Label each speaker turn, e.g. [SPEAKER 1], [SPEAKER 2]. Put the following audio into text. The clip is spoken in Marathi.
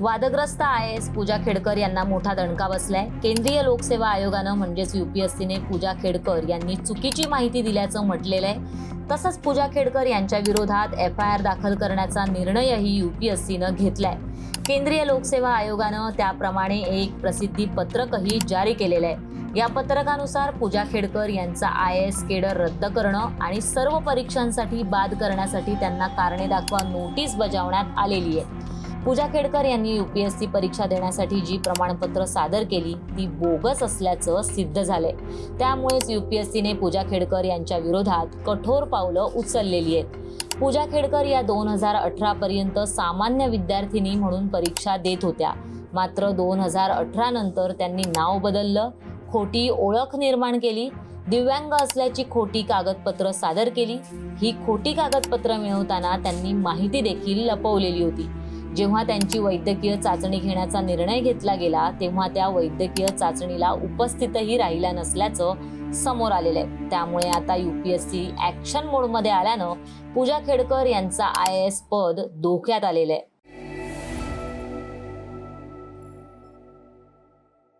[SPEAKER 1] वादग्रस्त आय एस पूजा खेडकर यांना मोठा दणका बसलाय. केंद्रीय लोकसेवा आयोगानं म्हणजेच युपीएससीने पूजा खेडकर यांनी चुकीची माहिती दिल्याचं म्हटलेलं आहे. तसंच पूजा खेडकर यांच्या विरोधात एफ आय आर दाखल करण्याचा निर्णयही युपीएससीनं घेतलाय. केंद्रीय लोकसेवा आयोगानं त्याप्रमाणे एक प्रसिद्धी पत्रकही जारी केलेलं आहे. या पत्रकानुसार पूजा खेडकर यांचा आय एस केडर रद्द करणं आणि सर्व परीक्षांसाठी बाद करण्यासाठी त्यांना कारणे दाखवा नोटीस बजावण्यात आलेली आहे. पूजा खेडकर यांनी यूपीएससी परीक्षा देण्यासाठी जी प्रमाणपत्र सादर केली ती बोगस असल्याचं सिद्ध झालंय. त्यामुळेच यूपीएससीने पूजा खेडकर यांच्या विरोधात कठोर पावलं उचललेली आहेत. पूजा खेडकर या दोन हजार अठरा पर्यंत सामान्य विद्यार्थिनी म्हणून परीक्षा देत होत्या. मात्र दोन हजार अठरा नंतर त्यांनी नाव बदललं खोटी ओळख निर्माण केली दिव्यांग असल्याची खोटी कागदपत्र सादर केली. ही खोटी कागदपत्र मिळवताना त्यांनी माहिती देखील लपवलेली होती. जेव्हा त्यांची वैद्यकीय चाचणी घेण्याचा निर्णय घेतला गेला तेव्हा त्या वैद्यकीय चाचणीला उपस्थितही राहिल्या नसल्याचं समोर आलेलं आहे. त्यामुळे आता युपीएससी ऍक्शन मोडमध्ये आल्यानं पूजा खेडकर यांचा आय एस पद धोक्यात आलेलं आहे.